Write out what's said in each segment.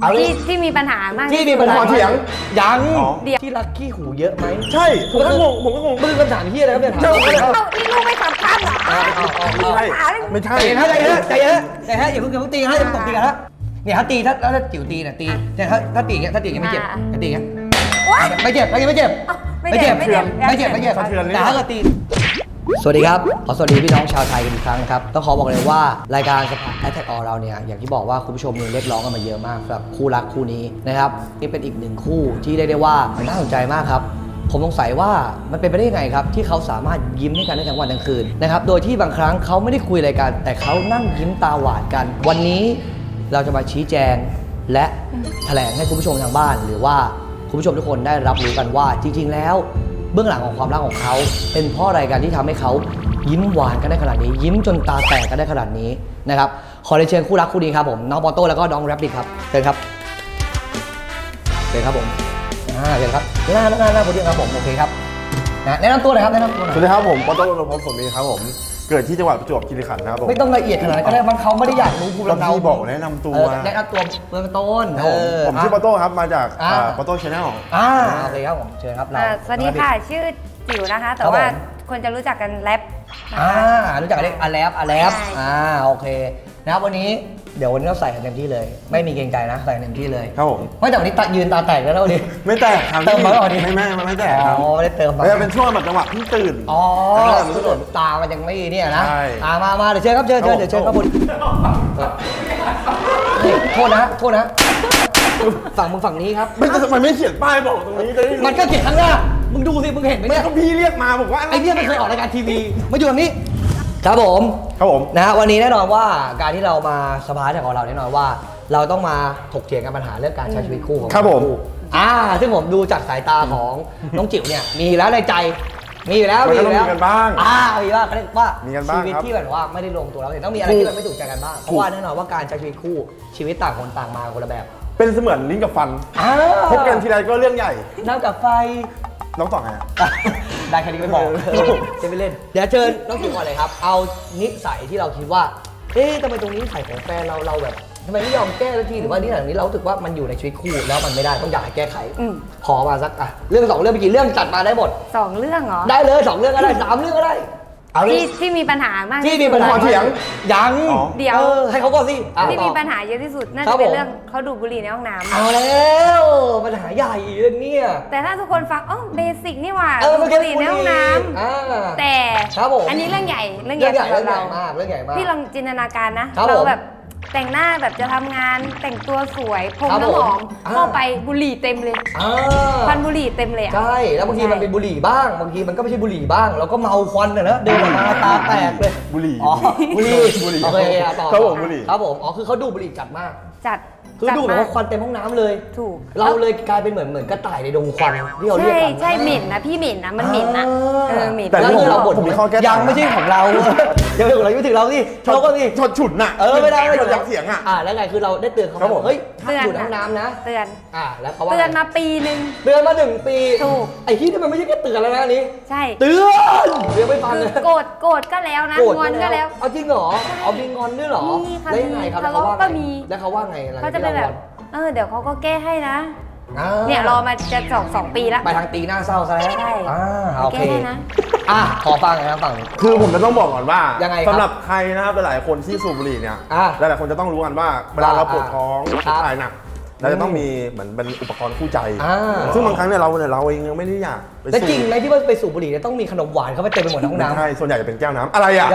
เอาดิที่ที่มีปัญหามากที่มีปัญหาขอเถียง ยังอ๋อเดี๋ยวที่รักขี้หูเยอะไหมใช่ผมก็งงผมก็งงมึงคำถามที่อะไรครับเนี่ยถามเจ้าไม่เอ้านี่ลูกไม่สำคัญเหรอไม่ใช่ไม่ใช่ใจเย็นนะใจเย็นนะใจเย็นนะใจเย็นนะอย่าเพิ่งอย่าเพิ่งตีกันนะอย่าเพิ่งตบตีกันนะเนี่ยถ้าตีถ้าถ้าจิ๋วตีเนี่ยตีเนี่ยถ้าถ้าตีอย่างเงี้ยถ้าตีอย่างเงี้ยไม่เจ็บถ้าตีอย่างเงี้ยว้ายไม่เจ็บไม่เจ็บไม่เจ็บเอ้าไม่เจ็บไม่เจ็บไม่เจ็บไม่เจ็บสะเทือนเลยแต่ถ้าเกิดตี สวัสดีครับ ขอสวัสดีพี่น้องชาวไทยกันอีกครั้งนะครับ ต้องขอบอกเลยว่ารายการสภา Attack All เราเนี่ย อย่างที่บอกว่าคุณผู้ชมเนี่ยเรียกร้องกันมาเยอะมากสำหรับคู่รักคู่นี้นะครับ นี่เป็นอีกหนึ่งคู่ที่ได้ได้ว่ามันน่าสนใจมากครับ ผมสงสัยว่ามันเป็นไปได้ยังไงครับ ที่เขาสามารถยิ้มให้กันได้ทั้งวันทั้งคืนนะครับ โดยที่บางครั้งเขาไม่ได้คุยอะไรกัน แต่เขานั่งยิ้มตาหวานกัน วันนี้เราจะมาชี้แจงและแถลงให้คุณผู้ชมทางบ้าน หรือว่าคุณผู้ชมทุกคนได้รับรู้กันว่าจริงๆแล้ว เบื้องหลังของความรักของเขา เป็นเพราะอะไรกันที่ทำให้เขายิ้มหวานกันได้ขนาดนี้ ยิ้มจนตาแตกกันได้ขนาดนี้นะครับขอเรียนเชิญคู่รักคู่นี้ครับผมน้องปอโต้แล้วก็น้องแรปดิครับเชิญครับเชิญครับผมอ่าเชิญครับหน้าหน้าหน้าคนเดียวครับผมโอเคครับนะแนะนำตัวหน่อยครับแนะนำตัวหน่อยสวัสดีครับผมปอโต้รณพงศ์สมนีครับผม เกิดที่จังหวัดประจวบคีรีขันธ์นะครับผม ไม่ต้องละเอียดขนาดนั้นก็ได้บางเขาไม่ได้อยากรู้ภูมิแล้วลำเนาพี่บอกแนะนำตัว เออแนะนำตัวเบื้องต้นครับผมผมชื่อปอโต้ครับ มาจากอ่า ปอโต้ชาแนล อ่าโอเคครับผมเชิญครับเรา อ่าสวัสดีค่ะ ชื่อจิ๋วนะคะ แต่ครับว่าผม คนจะรู้จักกันแรปนะอ่าคะ รู้จักกันเรียกอาแลบอาแลบใช่ อ่าโอเคนะครับวันนี้ เดี๋ยววันนี้เราใส่กันเต็มที่เลย ไม่มีเกรงใจนะใส่กันเต็มที่เลยครับผม ไม่แต่วันนี้ตายืนตาแตกแล้วนะวันนี้ไม่แตกครับเติมมาก่อนดิไม่ไม่ไม่ไม่แตกครับอ๋อไม่ได้เติมมามันจะเป็นช่วงแบบจังหวะเพิ่งตื่นอ๋อเออมันจะโดดตามันยังไม่เนี่ยนะใช่อ่ามามาเดี๋ยวเชิญครับเชิญเชิญครับผมเดี๋ยวเชิญครับคุณนี่โทษนะโทษนะฝั่งมึงฝั่งนี้ครับ ไม่ทำไมไม่เขียนป้ายบอกตรงนี้จะได้รู้มันก็เขียนข้างหน้ามึงดูสิมึงเห็นไหมไม่เนี่ย ก็พี่เรียกมาบอกว่าไอ้เนี่ยมันเคยออกรายการทีวีมาอยู่ตรงนี้ ครับผม ครับผม นะฮะวันนี้แน่นอนว่าการที่เรามาสภาแข่งของเราแน่นอนว่า เราต้องมาถกเถียงกันปัญหาเรื่องการใช้ชีวิตคู่ของครับผมคู่อ่า ซึ่งผมดูจากสายตาของน้องจิ๋วเนี่ย มีอยู่แล้วในใจ มีอยู่แล้วมันก็อยู่แล้วต้องมีกันบ้างอ่ามีบ้างเขาเรียกว่ามีกันบ้างชีวิตครับที่แบบว่าไม่ได้ลงตัวแล้วเนี่ยต้องมีอะไรถูกที่มันไม่ถูกใจกันบ้างเพราะว่าแน่นอนว่าการใช้ชีวิตคู่ชีวิตต่างคนต่างมาคนละแบบเป็นเสมือนลิ้นกับฟัน อ่าพบกันทีไรก็เรื่องใหญ่ น้ำกับไฟ น้องต่อไงอะ ได้แค่นี้ก็ไม่บอกเออจะไปเล่น เดี๋ยวเชิญน้องจิ๋วก่อนเลยครับ เอานิสัยที่เราคิดว่า เอ๊ะทำไมตรงนี้นิสัยของแฟนเราเราแบบทำไมไม่ยอมแก้สักทีหรือว่านิสัยตรงนี้เรารู้สึกว่ามันอยู่ในชีวิตคู่แล้วมันไม่ได้ต้องอยากให้แก้ไขอืม ขอมาสักอะเรื่องสองเรื่องไปกี่เรื่องจัดมาได้หมด สองเรื่องเหรอ ได้เลยสองเรื่องก็ได้สามเรื่องก็ได้ เอาเลที่ยที่มีปัญหามากที่มีปัญหาขอเถียงยังอ๋อเดี๋ยว ออให้เขาก่อนสิอะที่ต่อมีปัญหาเยอะที่สุดน่าครัจะบเป็นผมเรื่องเขาดูดบุหรี่ในห้องน้ำเอาแล้วปัญหาใหญ่เรื่องเนี้ยแต่ถ้าทุกคนฟังอ๋อเบสิกนี่หว่าเออดูมันดแค่บุหรี่ในห้องน้อ่าำแต่ครับผม อันนี้เรื่องใหญ่เรื่องใหเรื่ญ่องใหญ่สำหเรื่รัอบงใหญ่เรามากเรื่องใหญ่มาก พี่ลองจินตนาการนะครับเราผมแบบ แต่งหน้าแบบจะทำงานแต่งตัวสวยพรมครับน้ำหอมผมอ่า เข้าไปบุหรี่เต็มเลยอ่าควันบุหรี่เต็มเลยอะ ใช่แล้วบางทีมันเป็นบุหรี่บ้างบางทีมันก็ไม่ใช่บุหรี่บ้างเราก็เมาควันนะนะเดินออกมาตาแตกเลยบุหรี่อ๋อบุหรี่บุหรี่โอเคอะต่อครับผมบุหรี่ ครับผมอ๋อคือเขาดูบุหรี่จัดมาก จัดคือจัดูแบบมว่าควันเต็มห้องน้ำเลย ถูกเราเลยกลายเป็นเหมือนเหมือนกระต่ายในดงควันที่เราเรียกใช่กันใช่เหม็นนะพี่เหม็นนะมันเหม็นนะเออเหม็นแต่แล้วนี่ผมเราบ่นผมมีข้อแก้ต่าง ยังไม่ใช่ของเรา ยังไม่ของเรายังไม่ถึงเราสิเราก็สิชดฉุนน่ะเออไม่ได้ไม่ชได้ดยักเสียงอะอ่าแล้วไงคือเราได้เตือนเขาครับผมเฮ้ยห้ามเตือนอยู่ในห้องน้ำนะเตือนอ่าแล้วเขาว่าเตือนไงมาปีหนึ่งเตือนมาหนึ่งปีถูกไอ้ที่นี่มันไม่ใช่แค่เตือนแล้วนะอันนี้ใช่เตือนเดี๋ยวไม่ฟังคือเลยโกรธโกรธก็แล้วนะโกรธงอนก็แล้วเอาจริงเหรอเอามีงอนด้วยเหรอมีค่ะแล้วยังไงครับมีทะเลาะก็มีแล้วเขาว่าไงอะไรเขาจะเป็นแบบเออเดี๋ยวเขาก็แก้ให้นะ อ่าเนี่ยรอมาจะสองสองปีละ ไปทางตีหน้าเศร้าซะแล้วใช่อ่าโอเคแก้ให้นะ อะขอฟังหนะครับฟังคือผมจะต้องบอกก่อนว่ายังไงครับสำหรับใครนะครับหลายๆคนที่สูบบุหรี่เนี่ยอะหลายๆคนจะต้องรู้กันว่าเวลาเราปวดท้องครับถ่ายหนัก เราจะต้องมีเหมือนเป็นอุปกรณ์คู่ใจ อ่า ซึ่งบางครั้งเนี่ยเราเนี่ยเราเองยังไม่ได้อยากไปแล้วสูบจริงไหมที่ว่าไปสูบบุหรี่เนี่ยต้องมีขนมหวานเข้าไปเต็มไปหมดในห้องไม่น้ำใช่ส่วนใหญ่จะเป็นแก้วน้ำอะไรอะ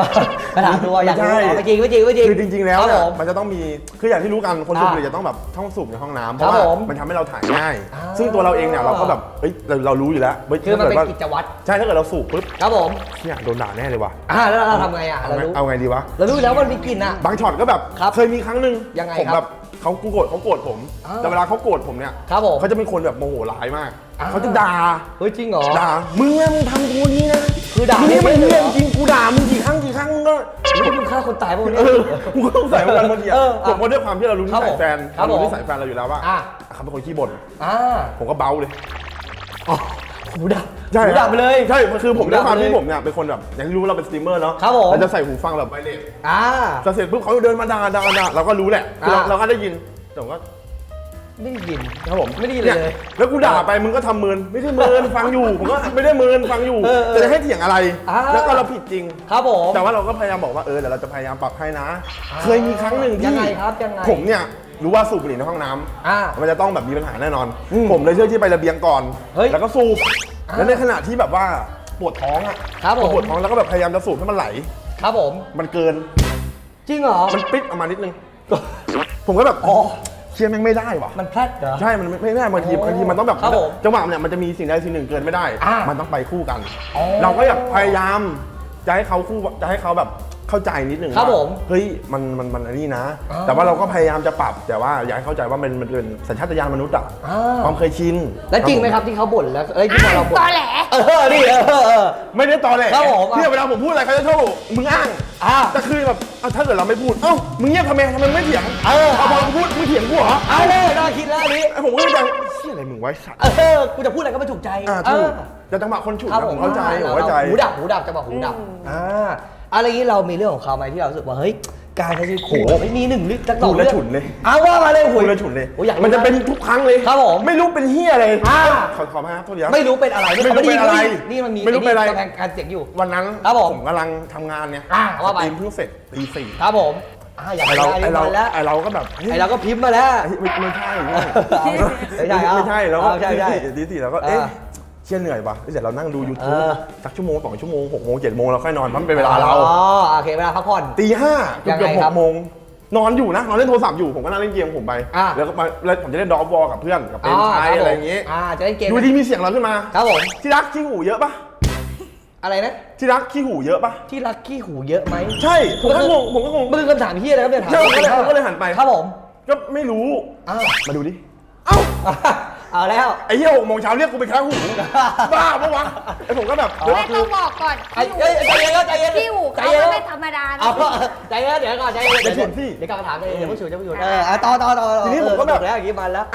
กระถางตัวอยากรู้ไม่อ๋อใช่ไม่จริงไม่จริงไม่จริงคือจริง ๆ แล้วครับเนี่ยผม มันจะต้องมีคืออย่างที่รู้กันคนสูบอ่าบุหรี่จะต้องแบบช่องสูบในห้องน้ำเพครับราะว่าผมมันทำให้เราถ่ายง่าย อ่า ซึ่งตัวเราเองเนี่ยเราก็แบบเอ้ยเราเรารู้อยู่แล้วฮ้ยคือมันเป็นถ้ากิดว่ากิจวัตรใช่ถ้าเกิดเราสูบปุ๊บครับผม เนี่ยโดนด่าแน่เลยว่ะอ่าแล้วเราทำไงอะ เอาเราไงรู้ เอาไงดีวะ เรารู้แล้วมันมีกลิ่นอะ บางช็อตก็แบบครับเคยมีครั้งหนึ่งยังไงผมครับแบบ เขากูโกรธเขาโกรธผม อ้าวแต่เวลาเขาโกรธผมเนี่ยครับผม เขาจะเป็นคนแบบโมโหร้ายมากอ้าวเขาจะด่าเฮ้ยจริงเหรอ ด่ามึงเนี่ยมึงทำกูนี้นะคือด่ามึงไม่นี่ไม่เป็นเรียนเหรอจริงกูด่ามึงกี่ครั้งกี่ครั้งมึงก็ นี่มึงฆ่าคนตายป่ะวันเอนี้อกูก็สงสัยเหมือนกันบางทีอะเออผมก็ด้วยความที่เรารู้นิครับสัผยมแฟนครับเรารู้ผมนิสัยแฟนเราอยู่แล้วว่าอะ เขาเป็นคนขี้บ่นอ่า ผมก็เบาเลยอ๋อ หูดับใช่หูดับไปเลย ใช่คือผมหูด้วยความไปเลที่ผมเนี่ยเป็นคนแบบอย่างที่รู้เราเป็นสตรีมเมอร์เนาะครับผมเราจะใส่หูฟังแบบไวเลสอ่าแต่เสร็จปุ๊บเขาเดินมาด่าด่าด่าเราก็รู้แหละคือเราอ่าเราก็ได้ยินแต่ผมก็ ไม่ได้ยินครับผมไม่ได้ยินเนี่ยเลย แล้วกูด่าไปมึงก็ทำเมินไม่ได้เมินฟังอยู่ผมก็ไม่ได้เมินฟังอยู่เออเออแต่จะให้เถียงอะไรอ่าแล้วก็เราผิดจริง ครับผมแต่ว่าเราก็พยายามบอกว่าเออเดี๋ยวเราจะพยายามปรับให้นะ เคยมีครั้งหนึ่งยัที่งไงครับยังไงผมเนี่ยรู้ว่าสูบบุหรี่ในห้องน้ำอ่ามันจะต้องแบบมีปัญหาแน่นอนอืมผมเลยเลือกที่ไประเบียงก่อนเฮ้ยแล้วก็สูบอ่าแล้วในขณะที่แบบว่าปวดท้องอะครับผมปวดท้องแล้วก็แบบพยายามจะสูบให้มันไหล ครับผมมันเกิน จริงเหรอมันปิดออกมานิดนึงผมก็แบบอ๋อ เชียร์แม่งไม่ได้ว่ะ มันแพลดเหรอ ใช่ มันไม่ไม่ได้บางทีโอ้บางทีมันต้องแบบครับผมจังหวะเนี่ยมันจะมีสิ่งใดสิ่งหนึ่งเกินไม่ได้ อ่ามัมันต้องไปคู่กัน อ๋อ เราก็อยากพยายามจะให้เขาคู่จะให้เขาแบบ เข้าใจนิดหนึ่งครับว่าผมเฮ้ยมันมันมันอันนี้นะอ๋อแต่ว่าเราก็พยายามจะปรับ แต่ว่าอยากให้เข้าใจว่ามันมันเป็นสัญชาตญาณมนุษย์อะอ่า ความเคยชินแล้วจริงไหมครับที่เขาบ่นแล้วเอ้ยที่อะเราบ่นตอแหล เออนี่เออเออเออ ไม่ได้ตอแหลครับผม เนี่ยเวลาผมพูดอะไรเขาจะชอบบอกมึงอ้างอ่าแต่คือแบบเอาถ้าเกิดเราไม่พูดเอ้ามึงเงียบทำไมทำไมไม่เถียงเออ พอกูพูดมึงเถียงกูเหรอเอาเลยน่าคิดแล้วอันนี้ไอ้ผมก็เลยจังเชี่ยอะไรมึงไว้สัตว์เออกูจะพูดอะไรก็ไม่ถูกใจอ่าเอถูอกแต่จังหวะคนฉุดครับนะผผมมเข้าใจผมเข้าใจ หูดับหูดับจะบอกหูดับอืมอ่า อะไรอย่างนี้เรามีเรื่องของเขาไหมที่เรารู้สึกว่าเฮ้ยการใช้ชีวิตคู่โหไม่มีหนึ่งลิตรสักสพูองดแล้วเรื่องฉุนเลย เอาว่ามาเลยพูดแล้วฉุนเลย โอ้ยอยากมันจะเป็นทุกครั้งเลยครับผมไม่รู้เป็นเฮียอะไรอ่า ขอขอมาครับโทษทีครับ ไม่รู้เป็นอะไรไม่รู้เป็นอะไรนี่มันมีไม่รู้เป็นอะไร กำแพงการเสียงอยู่ วันนั้นครับผมกำลังทำงานเนี่ยอ่าว่าไปสตรีมเพิ่งเสร็จตีสี่ครับผมอ่าอยากไอไปเราไอไอเราเราแล้วไอเราก็แบบเฮ้ยไอเราก็พิมพ์มาแล้วเฮ้ยไม่ไม่ใช่ไม่ไม่ใช่เอาไม่ใช่แล้วก็เอาใช่ใช่ ตีสี่แล้วก็เอ๊ะอ่า เชี่ยเหนื่อยปะเสร็จเรานั่งดูเอ YouTube อสักชั่วโมงสองชั่วโมงหกโมงเจ็ดโมงเราค่อยนอนเพราะมันเป็นเวลาเราอ๋อโอเคเวลาพักผ่อน ตีห้าเกืยัอบงเกือบไงหครับกโมงนอนอยู่นะนอนเล่นโทรศัพท์อยู่ผมก็นั่งเล่นเกมของผมไปอ่าแล้วก็มาแล้วผมจะเล่นดอฟวอลกับเพื่อนกับเป็นชายอะไรอย่างงี้อ่าจะเล่นเกมดูดีมีเสียงเราขึ้นมาครับผมที่รักขี้หูเยอะปะอะไรนะที่รักขี้หูเยอะปะที่รักขี้หูเยอะไหมใช่ผมก็งงผมก็งง มันคือคำถามที่อะไรครับเนี่ยถามใช่ผมก็เลยผมก็เลยหันไป ครับผมก็ไม่รู้อ่ามาดูดิเอ้า เอาแล้ว ไอ้เหี้ยหกโมงเช้าเรียกกูไปแค่หู บ้าปะวะไอ้ผมก็แบบอ๋อไม่ต้องบอกก่อนไอ้เอ้ยใจเย็นแล้วใจเย็นที่หูใจเขาเย็นแล้ว ไม่ธรรมดานะเอาใจเย็นเดี๋ยวก่อนใจเย็นเดี๋ยวฉุนสิเดี๋ยวกลับมาถามใจเย็นเดี๋ยวผู้ฉุนจะผู้ฉุนเอออะต่อต่อต่อทีนี้ผมก็แบบเออแล้วอย่างนี้มาแล้ว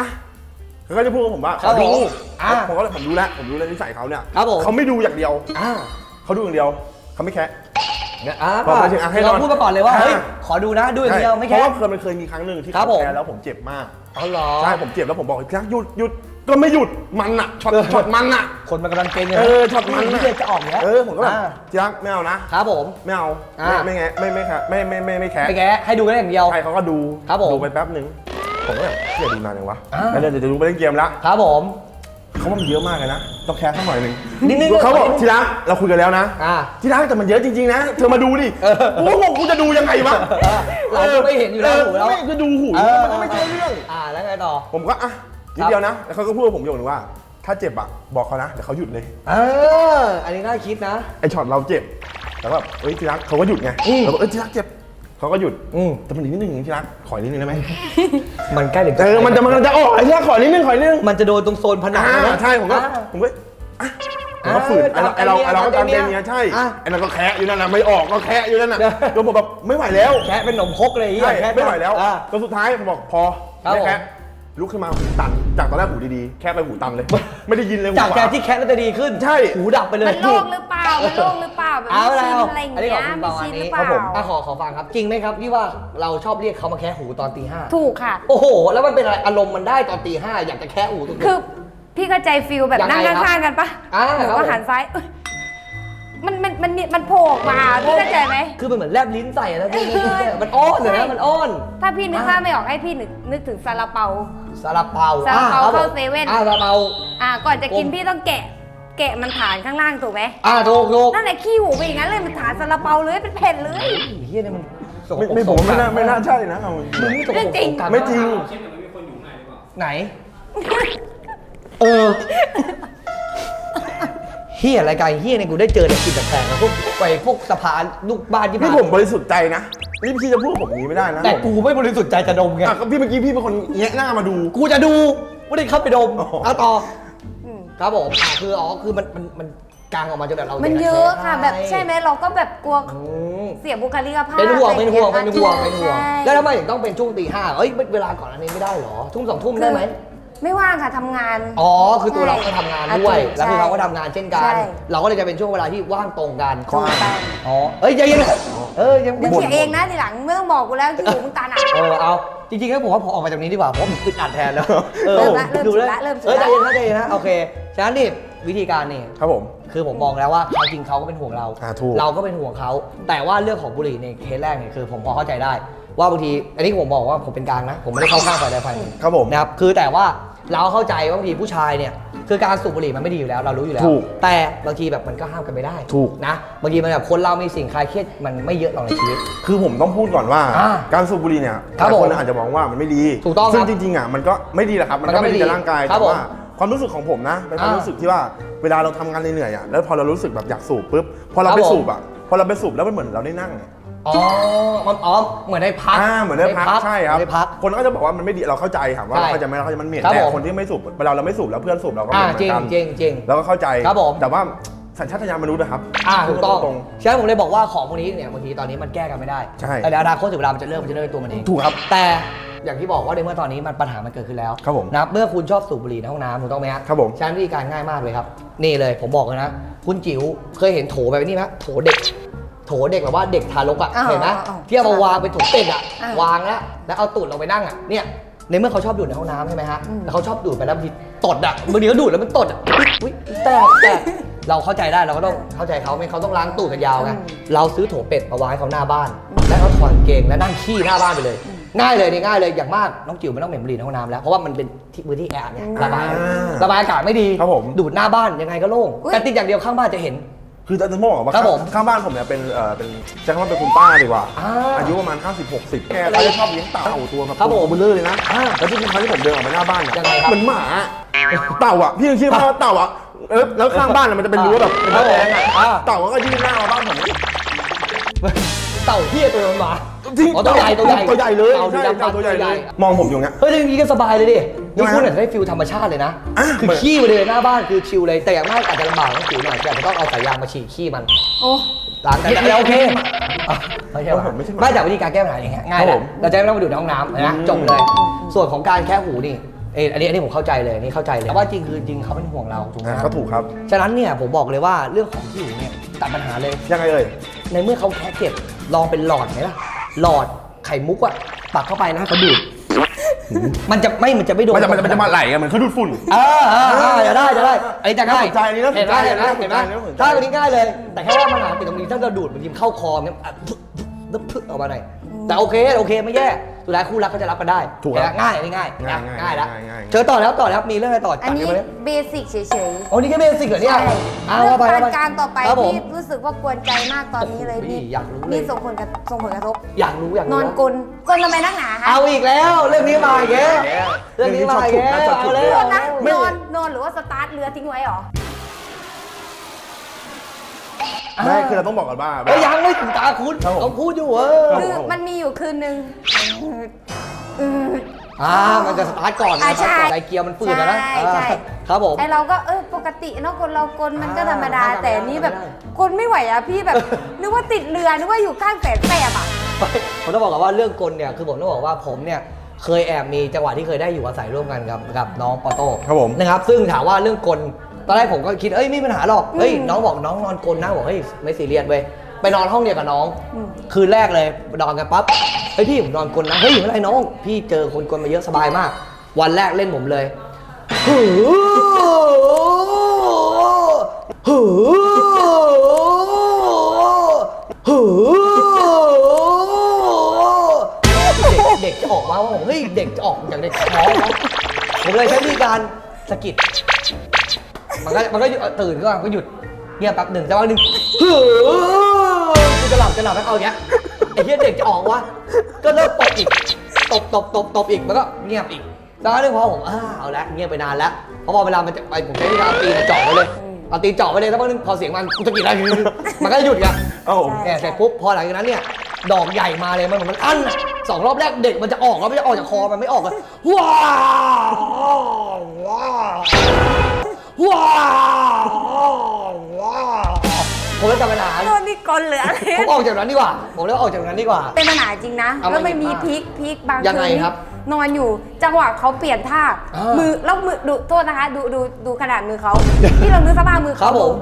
เขาก็จะพูดกับผมว่าครับเขาดูผมอะผมก็เลยผมรู้แล้ว ผมรู้แล้วนิสัยเขาเนี่ยครับผม เขาไม่ดูอย่างเดียวอ่าเขาดูอย่างเดียวเขาไม่แคะ เนี่ยอ่าบอกไปถึงอะให้นอนเราพูดมาก่อนเลยว่าอ่าเฮ้ยขอดูนะดูอย่างเดียวไม่เพแค่ ราะว่าเคยมันเคยมีครั้งหนึ่งที่ครับเขาผมแพ้แล้วผมเจ็บมาก อ๋อเหรอ ใช่ผมเจ็บแล้วผมบอกพี่รักหยุดหยุดก็ไม่หยุดมันอะช็อตช็อตมันอะ คนมันกำลังเก่งเลยเออช็อตมันที่อะเดือนจะออกเนี้ยเออผมก็แบบอ่าพี่รักไม่เอานะครับผม ไม่เอาอ่า ไม่ไม่แงะไม่ไม่แคะไม่ไม่ไม่ไม่แคะไม่แกให้ดูกันอย่างเดียวใช่เขาก็ดูครับผมดูไปแป๊บหนึ่งผมก็แบบเฮียดูนานยังวะอ่า แล้วเดี๋ยวจะดูไปเล่นเกมละ ครับผม เขาว่ามันเยอะมากเลยนะ ต้องแคร์สักหน่อยหนึ่งนิดนึงเขาบอกที่รักเราคุยกันแล้วนะอ่า ที่รักแต่มันเยอะจริงๆนะ เธอมาดูดิเออกูก็งงกูจะดูยังไงวะเออเราก็ไม่เห็นอยู่แล้วหูแล้วไม่จะดูหูเออมันก็ไม่ใช่เรื่อง อ่าแล้วไงต่อ ผมก็อะนิดเดียวนะ แล้วเขาก็พูดกับผมอย่างหนึงว่า ถ้าเจ็บอะบอกเขานะเดี๋ยวเขาหยุดเลย เออ อันนี้น่าคิดนะ ไอช็อตเราเจ็บแล้วก็แบบเอ้ยที่รักเขาก็หยุดไงอืมเราบอกเอ้ยที่รักเจ็บ เขาก็หยุด อืมแต่มันอีกนิดนึงที่รัก ขออีกนิดนึงได้ไหมมันใกล้ถึงเออมันจะมันจะออกไอ้ที่รักขออีกนิดนึงขออีกนิดนึงมันจะโดนตรงโซนผนังอ่านะใช่ ผมก็ อ่า ผมก็อะผมก็ฝืนเออไอ้เราไอ้เราตามใจไอ้เราก็ตามใจเมียเมียใช่อะ ไอ้นั่นก็แคะอยู่นั่นน่ะไม่ออกก็แคะอยู่นั่นน่ะเออจนผมแบบไม่ไหวแล้ว แค่เป็นหนมครกเลยใช่แค่ไม่ไหวแล้วอ่าจนสุดท้ายผมบอกพอครับไม่ผมแคะลุกขึ้นมาหูตัน จากตอนแรกหูดีๆ แค่ไปหูตันเลย ไม่ได้ยินเลยหูจากขวแกที่แค่แล้วจะดีขึ้นใช่ หูดับไปเลยมันโล่งหรือเปล่า มันโล่งหรือเปล่า แบบเอาไม่แล้ชิวนอะไรอย่างอันนี้เงี้ขอยคุณไม่เบาอัชินนหนี้รือเปครับล่าผมอะขอขอฟังครับจริงไหมครับที่ว่าเราชอบเรียกเขามาแค่หูตอนตีห้าถูกค่ะ โอ้โห แล้วมันเป็นอะไรอารมณ์มันได้ตอนตีห้าอยากจะแค่หูทุก คือพี่เข้าใจฟิลแบบยังไงนั่งครับข้างๆกันปะอ่าหนูครับก็ผม หันซ้ายเอ้ยมันมันมันมีมันโผล่ออกมาพี่เข้าใจไหม คือมันเหมือนแลบลิ้นใส่นะพี่เออมันอ้อนเลยนะมันอ้อน ถ้าพี่นึกว่าไม่ออกให้พี่นึกนึกถึงซาลาเปา ซาลาเปาซาลาเปาอ่ครับเข้าผมเซเว่น อ่าซาลาเปา อ่าก่อนจะกินผม พี่ต้องแกะ แกะมันฐานข้างล่างถูกไหมอ่าถูกถูกนั่นแหละขี้หูไปอย่างนั้นเลยมันฐานซาลาเปาเลยเป็นแผ่นเลยเฮียเนี่ยมันสกไม่ปรกไม่ผมไม่น่าสกปรกไม่น่าใช่นะเอามึงนี่สกปรกเรื่องจริงสกปกไม่จริงไหน เออเฮียรายการเฮียเนี่ยกูได้เจอแต่กลินแปลกๆนะพวกไปพวกสะพานลูกบ้านที่พี่ผ่านผมบริสุทธิ์ใจนะนี่พี่จะพูดกับผมอย่างนี้ไม่ได้นะแต่ผมกูไม่บริสุทธิ์ใจจะดมไงอะก็พี่เมื่อกี้พี่เป็นคนแงะหน้ามาดู กูจะดูไม่ได้เข้าไปดมอ๋อเอาต่ออืม ครับผมอะคืออ๋อคือมันมันมันกลางออกมาจนแบบเรามันจเยอะค่ะใช่แบบใช่ไหมเราก็แบบกลัวอืมเสียบุคลิกภาพเป็นห่วงอะไรเป็นอย่างห่วงงี้ยเป็นห่วงเป็นห่วงใช่แล้วทำไมถึงต้องเป็นช่วงตีห้าเอ้ยเวลาก่อนอันนี้ไม่ได้เหรอ ทุ่มสองทุ่มได้ไหม ไม่ว่างค่ะทำงาน อ๋อ คือตัวเราก็ทำงานด้วย ใช่แล้วคือเขาก็ทำงานเช่นกัน ใช่ เราก็เลยจะเป็นช่วงเวลาที่ว่างตรงกันถูกต้องอ๋อ เอ้ยใจเย็นนะเออยังมึงบ่นเสียเองนะทีหลังไม่ต้องบอกกูแล้วที่หูมึงตันอะเออ เอา จริงๆแล้วผมว่าผมออกมาจากนี้ดีกว่า เพราะผมอึดอัดแทนแล้วออเริ่มละเริ่มดูสุดแวละเริ่มสุดเออละใจเย็นนะใจเย็นนะ โอเค ฉะนั้นนี่วิธีการนี่ครับผม คือผมมองแล้วว่าเขาจริงเขาก็เป็นห่วงเรา อ่าถูก เราก็เป็นห่วงเขา แต่ว่าเรื่องของบุหรี่ในเคสแรกเนี่ยคือผมพอเข้าใจได้ ว่าบางทีอันนี้ผมบอกว่าผมเป็นกลางนะ ผมไม่ได้เข้าข้างฝ่ายใดฝ่ายหนึ่งครับผมนะครับคือแต่ว่าเราเข้าใจว่าบางทีผู้ชายเนี่ยคือการสูบบุหรี่มันไม่ดีอยู่แล้ว เรารู้อยู่แล้ว ถูกแต่บางทีแบบมันก็ห้ามกันไม่ได้ถูก นะบางทีมันแบบคนเรามีสิ่งคลายเครียดมันไม่เยอะหรอกในชีวิต คือผมต้องพูดก่อนว่า อ่าการสูบบุหรี่เนี่ยครับหลายคนผมอาจจะมองว่ามันไม่ดีถูกต้องซึ่คงรับจริงๆอะมันก็ไม่ดีแหละครับ มันมันก็ก็ไม่ดีไม่ดีกับร่างกาย ครับแต่ว่าผม ความรู้สึกของผมนะเป็นความอ่ารู้สึกที่ว่าเวลาเราทำงานเหนื่อยๆอะแล้วพอเรารู้สึกแบบอยากสูบปุ๊บพอเราครับไปผม สูบอะพอเราไปสูบแล้วมันเหมือนเราได้นั่ง อ๋อมันอ๋อเหมือนได้พักอ่าเหมือนได้พักใช่ครับ ได้พัก คนก็จะบอกว่ามันไม่ดีเราเข้าใจครับว่าใช่เราเข้าใจไหมเราเข้าใจมันเหม็นครับแต่ผม คนที่ไม่สูบเวลาเราไม่สูบแล้วเพื่อนสูบเราก็เหอ่าม็นเหมืจริองนกันจริงจริง เราก็เข้าใจครับผมแต่ว่า สัญชาตญาณมนุษย์นะครับอ่าถูกต้องตรง ฉะนั้นผมเลยบอกว่าของพวกนี้เนี่ยบางทีตอนนี้มันแก้กันไม่ได้ใช่ แต่ในอนาคตถึงเวลามันจะเริ่มมันจะเริ่มด้วยตัวมันเอง ถูกครับ แต่อย่างที่บอกว่าในเมื่อตอนนี้มันปัญหามันเกิดขึ้นแล้วครับผมนะครับเมื่อคุณชอบสูบบุหรี่ในห้องน้ำถูกต้องไหมฮะครับผมใช้วิธีการง่ายมากเลยครับ นี่เลยผมบอกเลยนะ คุณจิ๋วเคยเห็นโถแบบนี้ไหมโถเด็ก โถเด็กแบบว่าเด็กทารกอะอ่าเห็นไหมอ่าอ่าที่เอามาวางเป็นโถเป็ดอะอ่าวางแล้วแล้วเอาตูดลงไปนั่งอะเนี่ยในเมื่อเขาชอบดูดในห้องน้ำใช่ไหมฮะอืม แล้วเขาชอบดูดไปแล้วบางทีตดอะบางทีเขาดูดแล้วมันตดอะอุ๊ยอุ๊ยแตกแตก เราเข้าใจได้เราก็ต้องเข้าใจเขาไม่เขาต้องล้างตูดกันยาวไงอืมเราซื้อโถเป็ดมาวางให้เขาหน้าบ้าน แล้วเขาถอดกางเกงแล้วนั่งขี้หน้าบ้านไปเลย ง่ายเลยนี่ง่ายเลยอย่างมากน้องจิ๋วไม่ต้องเหม็นบุหรี่ในห้องน้ำแล้วเพราะว่ามันเป็นที่พื้นที่แออัดเนี่ยระบายอ่าระบายอากาศไม่ดีครับผม ดูดหน้าบ้านยังไงก็โล่งอุ๊ยแต่ติดอย่างเดียวข้างบ้านจะเห็น คือจะบอกว่าครับผมข้างบ้านผมเนี่ยเป็นเอ่อเป็นใช้คำว่าเป็นคุณป้าดีกว่า อ่าอายุประมาณ 50 60แกเขาจะชอบเลี้ยงเต่าตัวแบบครับผมตัวเบลอเลยนะอ่าแล้วทุกครั้งที่ผมเดินออกไปหน้าบ้านเนี่ยยังไงครับ เหมือนหมา เต่าอะพี่ยังคิดว่าเต่าอะ เออแล้วข้างบ้านน่ะมันจะเป็นรั้วแบบเป็นครับผมแดงอะอ่า เต่ามันก็ยื่นหน้ามาบ้านผมเต่าเที่ยตัวมันมาจริงอ๋อตัวใหญ่ตัวใหญ่ตัวใหญ่เลยเต่าดูใช่ดำเต่าตัวใหญ่ตัวใหเลญ่ยมองผมอยู่เงี้ย เฮ้ยอย่างนี้ก็สบายเลยดิยันี่งไงคุณอาจจะได้ฟิลธรรมชาติเลยนะ อะคือเหมือน ขี้ไปเลยหน้าบ้านคือชิลเลย แต่อย่างมากอาจจะลำบากต้องจิ๋วหน่อยอาจจะต้องเอาสายยางมาฉีดขี้มันโอ้ ล้างแต่แต่โอเคอะไม่ใช่หรอผมไม่ใช่หมาไม่แต่วิธีการแก้ปัญหาอย่างเงี้ยง่ายครับแหผละม เราจะไม่ต้องไปดูดในห้องน้ำนะอืมจบเลย ส่วนของการแค่หูนี่ เอออันนี้อันนี้ผมเข้าใจเลยนี่เข้าใจเลยแต่ว่าจริงคือจริงเขาเป็นห่วงเราถูกไหมอ่าคก็รับถูกครับฉะนั้นเนี่ยผมบอกเลยว่าเรื่องของที่หูเนี่ยตัดปัญหาเลย ยังไงเอ่ย ในเมื่อเขาแค่เก็บลองเป็นหลอดไหมล่ะ หลอดไข่มุกอะปักเข้าไปนะเขาดูด มันจะไม่มันจะไม่โดน มันจะมันจะมันจะมาไหลกันเหมือนเขาดูดฝุ่น เออเออเออจะได้จะได้อันนี้จะง่ายน่าสนใจอันนี้น่าสนใจเห็นไหมเห็นไหมน่าสเห็นไหมนใจน่าสนใจ ถ้าอันนี้ง่ายเลย แต่แค่ว่ามันหาติดตรงนี้ถ้าเราดูดมันยิ้มเข้าคอเนี่ยอะพึกพึกพึกออกมาหน่อย แต่โอเคโอเคไม่แย่สุดท้ายคู่รักก็จะรับกันได้ถูกครับเห็นไหมง่ายอันนี้ง่ายง่ายง่ายง่ายแล้วง่ายง่ายเจอต่อแล้วต่อแล้วมีเรื่องอะไรต่ออันนี้จัดกัไหมเบสิกเฉยโอ้นี่แค่เบสิกเหรอๆเนี่ยอ่าเรื่อว่างไปการว่าไปการต่อไปครับผมที่รู้สึกว่ากวนใจมากตอนนี้เลยโอ้โหพี่อยากรู้เลยนี่ส่งผลกับส่งผลกระทบอยากรู้อยากนรู้อนกลนกลทำไมนักหนาคะเอาอีกแล้วเรื่องนี้มาอีกแล้วเรื่องนี้มาอีกแล้วเรื่องนี้ชอบเอาฉุดแล้นะชอบฉุดวนะไม่นอนนอนหรือว่าสตาร์ทเรือทิ้งไว้เหรอ ไม่คือเราต้องบอกกันว่า เอ้ยยังไม่ถึงตาคุณครับผมต้องพูดอยู่เออครับคือผมมันมีอยู่คืนนึงอืมอ่ามันจะสตาร์ทก่อนนะอ่าคใช่รับก่อนไดเกียร์มันฝืดอะนะใช่ใช่ อ่าครับผม ไอเราก็เออปกติเนาะคนเรากลมันก็ธรรมดา อ่าแต่อันนี้แบบไม่ได้ กลไม่ไหวอะพี่แบบ นึกว่าติดเรือนึกว่าอยู่ข้างแสนแสบอะผมต้องบอกก่อนว่าเรื่องกลเนี่ยคือผมต้องบอกว่าผมเนี่ยเคยแอบมีจังหวะที่เคยได้อยู่อาศัยร่วมกันกับกับน้องปอโต้ครับผมนะครับซึ่งถามว่าเรื่องกล ตอนแรกผมก็คิดเอ้ยไม่มีปัญหาหรอกเฮ้ยน้องบอกน้องนอนกลนะบอกเฮ้ยไม่ซีเรียสเว้ยไปนอนห้องเดียวกับน้องอืมคืนแรกเลยนอนกันปั๊บเฮ้ยพี่ผมนอนกลนะเฮ้ยไม่เป็นไรน้อง พี่เจอคนกลมาเยอะสบายมาก วันแรกเล่นผมเลยหูหูหูเด็กเด็กจะออกมาว่าผมเฮ้ยเด็กจะออกจากในท้องนะผมเลยใช้วิธีการสะกิด มันก็มันก็หยุดตื่นก็ก็หยุดเงียบแป๊บหนึ่งแต่ว่าหนึ่งหือกูจะหลับจะหลับแล้วเอาอย่างเงี้ยไอ้เหี้ยเด็กจะออกวะก็เริ่มตบอีกตบตบตบตบอีกมันก็เงียบอีกแล้วนึงพอผมอ้าวเอาละเงียบไปนานแล้วเพราะพอเวลามันจะไปผมใช้วิธีการเอาตีนเจาะไปเลยเอาตีนเจาะไปเลยแล้วพอนึงพอเสียงมันกูจะกินอะไรมันก็จะหยุดไง เอ้าผมใช่เนี่ยเสร็จปุ๊บพอหลังจากนั้นเนี่ยดอกใหญ่มาเลยมันเหมือนมันอั้นอะสองรอบแรกเด็กมันจะออกแล้วมันจะออกจากคอมันไม่ออกเลยว้าวว้าว ว้าวว้าวผมเลยกลับไปหาโดนนี่กลเหลืออะไรผมออกจากนั้นดีกว่า ผมเลยออกจากนั้นดีกว่า เป็นปัญหาจริงนะ เอามาแล้วไม่มีหยิบมาพลิกพลิกบางยังไงคืนครับนอนอยู่จังหวะเขาเปลี่ยนท่าอ่ามืมือแล้วมือดูโทษนะคะ ดูดูดูขนาดมือเขาที่เรานึกสภาพมือครัเขาบผม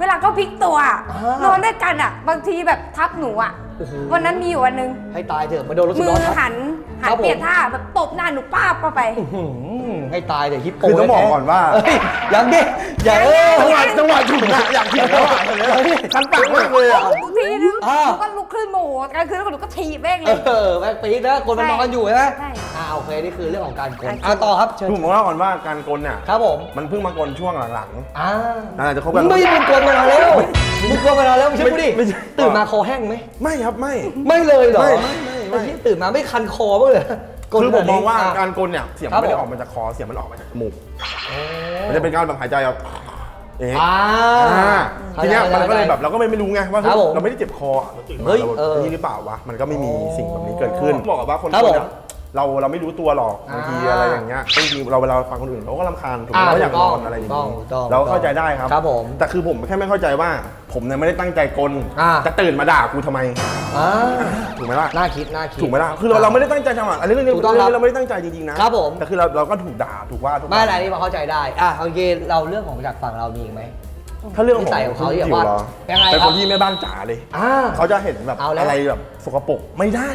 เวลาเขาพลิกตัวอะอ่านนอนด้วยกันอะ บางทีแบบทับหนูอะ โอ้โห วันนั้นมีอยู่วันหนึง ให้ตายเถอะมาโดนรถสิมืบล้ออทับหัน หันครับผม เปลี่ยนท่าแบบตบหน้าหนูป้าบเข้าไป อื้อหือให้ตายเดี๋ยวฮิปโปคือต้องบอกก่อนว่า เฮ้ยยังดิอย่าเออ จังหวะจังหวะฉุกอะอยากถีบแล้วอะคันปากมากเลยอะ ทุกทีนึงอ่า หนูก็ลุกขึ้นโมโหกลางคืนแล้วหนูก็ถีบแม่งเลย เออแบ็คปีดนะคนมันนอนอยู่ใช่ไหมใช่อ่าโอเคนี่คือเรื่องของการกลใช่ อะต่อครับเชิญคือผมว่าก่อนว่าการกลเนี่ยครับผมมันเพิ่งมากลช่วงหลังอ่าๆน่าจะคบมึกันงไม่มึงกลมานานแล้วมึงกลมานานแล้วไม่ใช่ไม่กูดิไม่ใช่ ตื่นมาคอแห้งไหมไม่ครับไม่ ไม่เลยเหรอไม่ไม่ไม่ ไม่อ้เหี้ยตื่นมาไม่คันคอบ้างเลยกลคือผมมองว่าขนดนี้การกลเนี่ยเสียงครับไม่ได้ผมออกมาจากคอเสียงมันออกมาจากจมูกโอ้มันจะเป็นการแบบหายใจแบบอย่างงี้อ่า อ่าทีเนี้ยมันก็เลยแบบข้าใจเราก็ไม่ไม่รู้ไงว่าครับผมเราไม่ได้เจ็บคอเราตื่นมาเฮ้ยเราเออนี่หรือเปล่าวะมันก็ไม่มีสิ่งแบบนี้เกิดขึ้นบอกว่าคนครับคนผม เนี่ย เราเราไม่รู้ตัวหรอกบางทีอ่าอะไรอย่างเงี้ยบางทีเราเวลาฟังคนอื่นเราก็รำคาญถูกไหมอ่าเราอยากถูกนต้องอนอะไรอย่างถูกต้องงี้ถูกต้องเราก็เข้าใจได้ครับครับผมแต่คือผมแค่ไม่เข้าใจว่าผมเนี่ยไม่ได้ตั้งใจกลอ่าจะตื่นมาด่ากูทำไมอ่าถูกไหมล่ะน่าคิดน่าคิดถูกไหมล่ะคือเราเราไม่ได้ตั้งใจทำอะอันนี้เรื่องนี้ถูกต้องครับเราไม่ได้ตั้งใจจริงๆนะครับผมแต่คือเราเราก็ถูกด่าถูกว่าถูกไม่อะไรนี่มาเข้าใจได้อะโอเคเราเรื่องของจากฝั่งเรามีอีกไหมถ้าเรื่องของนิสัยของเขาที่อย่างผิวว่าเหรอยังไงเป็นครัคบนที่แม่บ้านจ๋าเลยอ่าเขาจะเห็นแบบเอาแล้วอะไรแบบสกปรกไม่ได้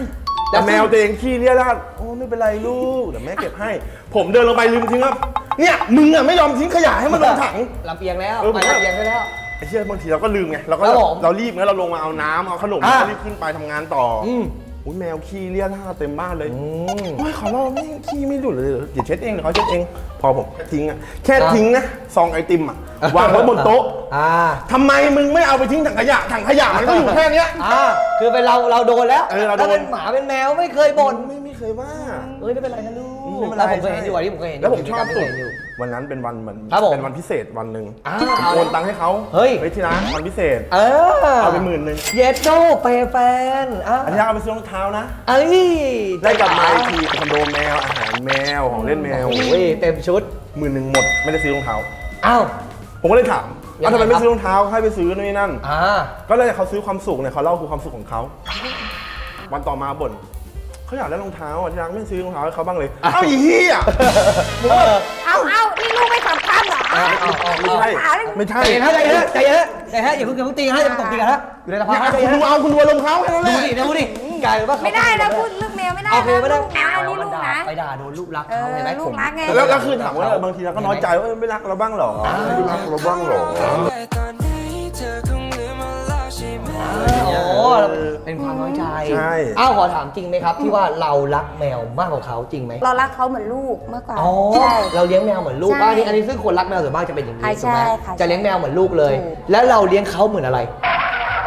แล้แต่วแมวตัวเองขี้เลียราดโอ้ไม่เป็นไรลูกเดี๋ยวแม่เก็บให้ ผมเดินลงไปลืมทิ้งครับ เนี่ยมึงอะไม่ยอมทิ้งขยะให้มันลงถัง ลำเอียงแล้วเออผม ไปว่าลำเอียงไปแล้ว ไอ้เชี่ยบางทีเราก็ลืมไงเราก็ครับผมเรารีบงั้นเราลงมาเอาน้ำเอาขนมอ่าแล้วรีบขึ้นไปทำงานต่ออ อืมอุ้ยแมวขี้เลียราดเต็มบ้านเลยอืมโอ้ยขอร้องไม่ขี้ไม่หลุดเลยเหรอเดี๋ยวเช็ดเองเดี๋ยวเขาเช็ดเอง พอผมทิ้งอะแค่ครับทิ้งนะซองไอติมอะวางไว้บนโต๊ะอ่าทำไมมึงไม่เอาไปทิ้งถังขยะถังขยะมันก็อยู่แค่เนี้ยอ่าคือเป็นเราเราโดนแล้วเออเราโดนถ้เป็นหมาเป็นแมวไม่เคยบ่นไม่ไม่เคยว่าเอ้ยไม่เป็นไรนะลูกไม่เป็นไรผมเคยเห็นอยู่อันนี้ผมเคยเห็นแล้วผมชอบกิจกรสุรด ที่เคยเห็นอยู่วันนั้นเป็นวันเหมือนครับผมเป็นวันพิเศษวันหนึ่งอ่าผมโอนตังค์ให้เขาเฮ้ยไปที่ร้านวันพิเศษเออเอาไปหมื่นหนึ่งเยดโดเปย์แฟนอะอันนี้เอาไปซื้อรองเท้านะ เอ้ยได้กลับมาอีกทีคอนโดแมวอาหารแมวของเล่นแมวโอ้ยเต็มชุดหมื่นหนึ่งหมดไม่ได้ซื้อรองเท้า อ้าว ผมก็เลยถามยังไง ว่าทำไมคไม่รับซื้อรองเท้าให้ไปซื้อนู่นนี่นั่น อ่า ก็เลยเขาซื้อความสุขเนี่ยเขาเล่าคือความสุขของเขา วันต่อมาบ่น เขาอยากได้รองเท้าอะที่ร้านไม่ซื้อรองเท้าให้เขาบ้างเลย เอ้าอีเหี้ยเออเอาเอานี่ลูกไม่สำคัญเหรอเอาเอาเอาไม่ใช่ ไม่ใช่ใจเย็นฮะใจเย็นฮะใจเย็นฮะใจเย็นฮะอย่าเพิ่งอย่าเพิ่งตีกันฮะอย่าเพิ่งตบตีกันฮะอยู่ในสภาเนี่ยฮะใจคุเย็ณนดูฮะเอาคุณดูลงเท้าแค่นั้นแหดูละดิดูดิกลายเป็นว่าเขาไม่ได้นะพูดเรื่องแมวไม่ได้โอเคนะไม่ได้ลูกนะอันนี้ลูกนะ ไปด่าโดนลูกรักเอเขาอเห็นไหมลูกรักไง แล้วแล้วคือถามว่าบางทีเราก็น้อยใจว่าเออไม่รักเราบ้างเหรอ ไม่รักเราบ้างเหรอ แต่ตอนนี้เธอค โอ้เป็นความน้อยใจใช่ อ้าวขอถามจริงไหมครับ ที่ว่าเรารักแมวมากกว่าเขาจริงไหมเรารักเขาเหมือนลูกมากกว่าอ๋อใช่ เราเลี้ยงแมวเหมือนลูกใช่ว่าอันนี้อันนี้ซึ่งคนรักแมวส่วนมากจะเป็นอย่างนี้อ่าถูกไหมใช่ค่ะจะเลี้ยงแมวเหมือนลูกเลย ถูก แล้วเราเลี้ยงเขาเหมือนอะไร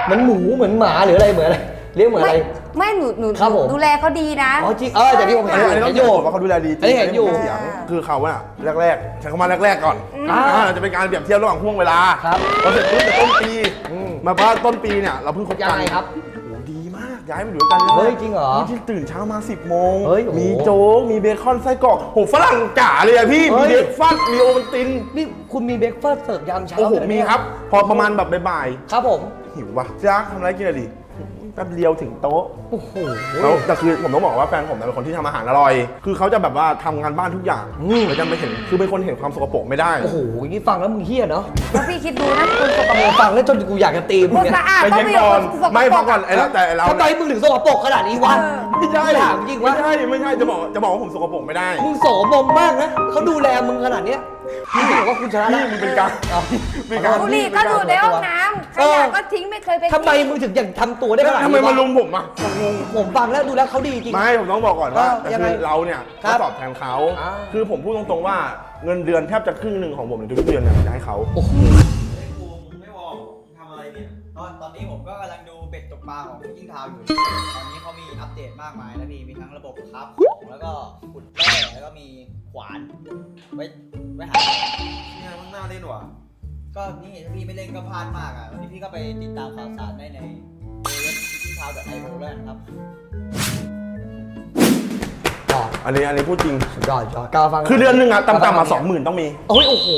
เหมือนหมูเหมือนหมาหรืออะไรเหมือนอะไรเลี้ยงเหมือนอะไร ไม่หนูหนูครับผม ดูแลเขาดีนะ อ๋อจริงเออแต่ที่ผมเห็อันนนี้อันนี้ต้องบอกว่าเขาดูแลดีจอันรินี้งเห็นอยู่ไม่เถีงคือเขาอะแรกๆใช้คำว่าแรกๆก่อนอ่าอ่าจะเป็นการเปรียบเทียบระหว่างห่วงเวลาครับพอเสร็จปุ๊บแต่ต้นปีอืมมาว่าต้นปีเนี่ยเราเพิ่งคบยักังนไงครับโอ้โหดีมากย้ายมาอยู่ด้วยกันลเฮ้ยจริงเหรอนี่ที่ตื่นเช้ามา 10โมงเฮ้ยโอ้โหมีโจ๊กมีเบคอนไส้กรอกโหฝรั่งจ๋าเลยอะพี่เฮ้มีย เบคฟาสต์มีโอวัลตินนี่คุณมีเบรกฟาสต์เสิร์ฟยามเช้าโอ้โหเลยนะมีเนี่ยครับ พอประมาณแบบบ่ายครับผม ๆหิวว่ะจ้าทำอะไรกินอะดิ แป๊บเดียวถึงโต๊ะโอ้โหแล้วแต่คือผมต้องบอกว่าแฟนผมเนี่ยเป็นคนที่ทำอาหารอร่อย คือเขาจะแบบว่าทำงานบ้านทุกอย่างอืมเขาจะไม่เห็นคือเป็นคนเห็นความสกปรกไม่ได้ โอ้โหอย่างนี้ฟังแล้วมึงเฮี้ยเนาะแล้วพี่คิดดูนะคุณสกปรเออกฟังแล้วจนกูอยากจะตีมึคุงณเนี่ย สะอาดไปต้อเช็งคมีก่อน คนสกปรก ไม่พักก่อนไอ้เราแต่เราทำไมมึงถึงสกปรกขนาดนี้วะไม่ใช่ถามจริงไม่วะใช่ไม่ใช่จะบอกจะบอกว่าผมสกปรกไม่ได้ มึงโสมมมากนะเขาดูแลมึงขนาดเนี้ย มึงบอกว่าคุณชนะนี่มึงเป็นการเอาเป็นการบุหรี่ก็ดูดในห้องน้ำขเออยะก็ทิ้งไม่เคยไปทำไมมึงถึงอย่างทำตัวได้ขนาดนี้ทำไมมาลุวะมผมอะงงผมฟังแล้วดูแล้วเขาดีจริง ไม่ ผมต้องบอกก่อนว่าเออแต่ยังไงคือเราเนี่ยครัก็บตอบแทนเขาอ่าคือผมพูดตรงๆว่าเงินเดือนแทบจะครึ่งหนึ่งของผมในทุกเดือนเนี่ยจะให้เขา ตอนนี้ผมก็กำลังดูเบ็ดตกปลาของยิ่งทาวอยู่ ตอนนี้เขามีอัปเดตมากมายแล้วมีมีทั้งระบบคับของแล้วก็ขุดแร่แล้วก็มีขวานไว้ไว้หา เนี่ยมึงน่าเล่นว่ะก็นี่ถ้าพี่ไม่เล่นก็พลาดมากอะ วันนี้พี่ก็ไปติดตามข่าวสารได้ในเว็บยิ่งทาวไอโแล้วนะครับ ยอดอันนี้อันนี้พูดจริง สุดยอดยอดกล้าฟังคือเดือนหนึ่งอะต่ำๆมาสองหมื่นต้องมี โอ้ยโอ้โห